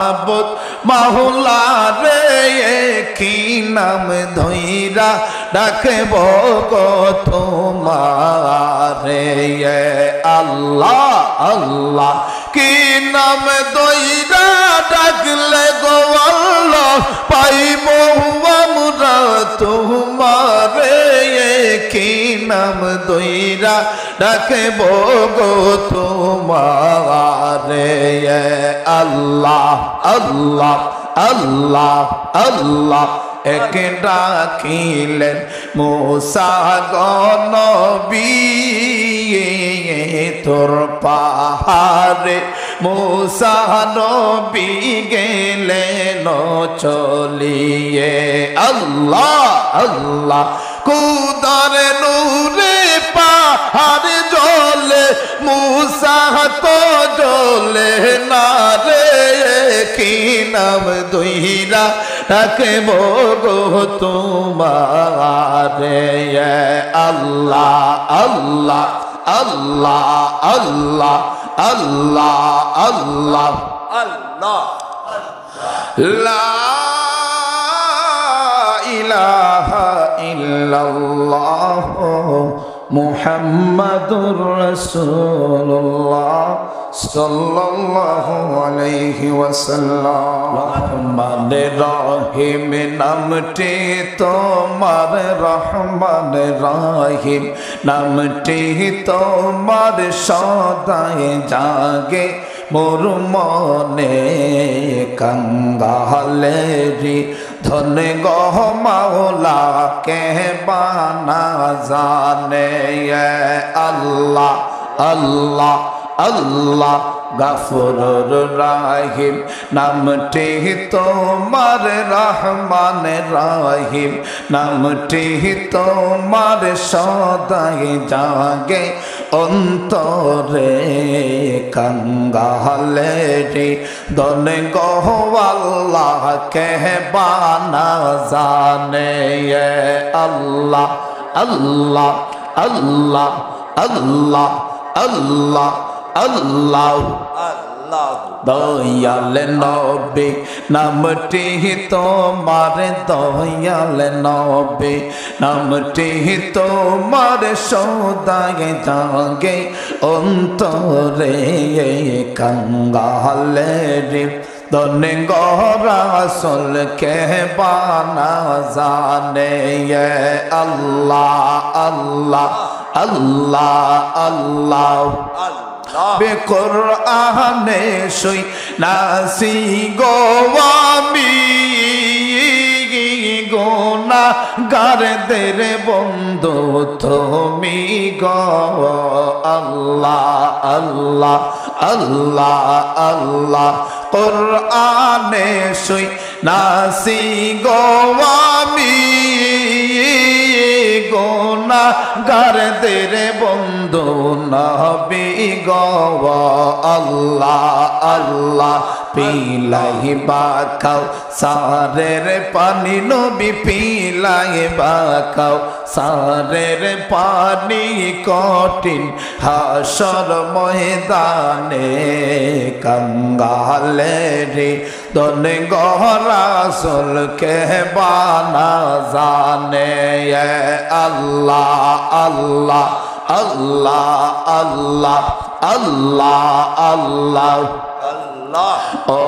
মাবুদ মাহুলা রে কি নাম ধৈরা ডাকব তোমারে। আল্লাহ আল্লাহ কি নাম দইরা নাম দইরা ডাকব গো তোমারে আল্লাহ আল্লাহ আল্লাহ আল্লাহ। এক ডাকিলেন মোসা গনবী তোর পাহাড়ে। মোসা নবী গেলেন চলিয়ে, আল্লাহ আল্লাহ। কুদার নাম দুইরা তাকে গো তোমারে। আল্লাহ আল্লাহ আল্লাহ আল্লাহ আল্লাহ আল্লাহ আল্লাহ। লা ইলাহা ইল্লাল্লাহ। মুহাম্মাদুর রাসূলুল্লাহ সাল্লাল্লাহু আলাইহি ওয়াসাল্লাম। রহমান রহিম, নামটি তোমার রহমান রহিম, নামটি তোমার সদাই জাগে, মোর মনে কঙ্গালেরি ধন গহ মাওলা কে বানা জানে আল্লাহ আল্লাহ আল্লাহ। গাফুরুর রাহিম, নামটি তোমার রহমান রাহিম, নামটি তোমার সদাই জাগে। অন্তরে কঙ্গালে রে দন গহওয়াল্লাহ কে বানা জানে আল্লাহ আল্লাহ আল্লাহ আল্লাহ আল্লাহ আল্লাহ। দয়াল নবে নামটি তোমার দয়াল নবে নামটি তোমার সদায় জাগে, অন্তরে কঙ্গালে রে দনে গরাসল কে বানা জানে আল্লাহ আল্লাহ আল্লাহ আল্লাহ। আল্লাহ। বেকরআনে সই নাসি গোয়ামি গোনা গারদের বন্ধু তুমি গো আল্লাহ আল্লাহ আল্লাহ আল্লাহ। কোরআনে সই নাসি গোয়ামি গোনা গারদের বন্ধু নবী গো আল্লাহ আল্লাহ পিলাই বাকাও সারের পানি নবী পিলাই বাকাও সারের পানি কঠিন হাসর ময়দানে কঙ্গালে রে দন গহরাসল কে বানা জানে। আল্লাহ আল্লাহ আল্লাহ আল্লাহ আল্লাহ আল্লাহ। আল্লাহ। ও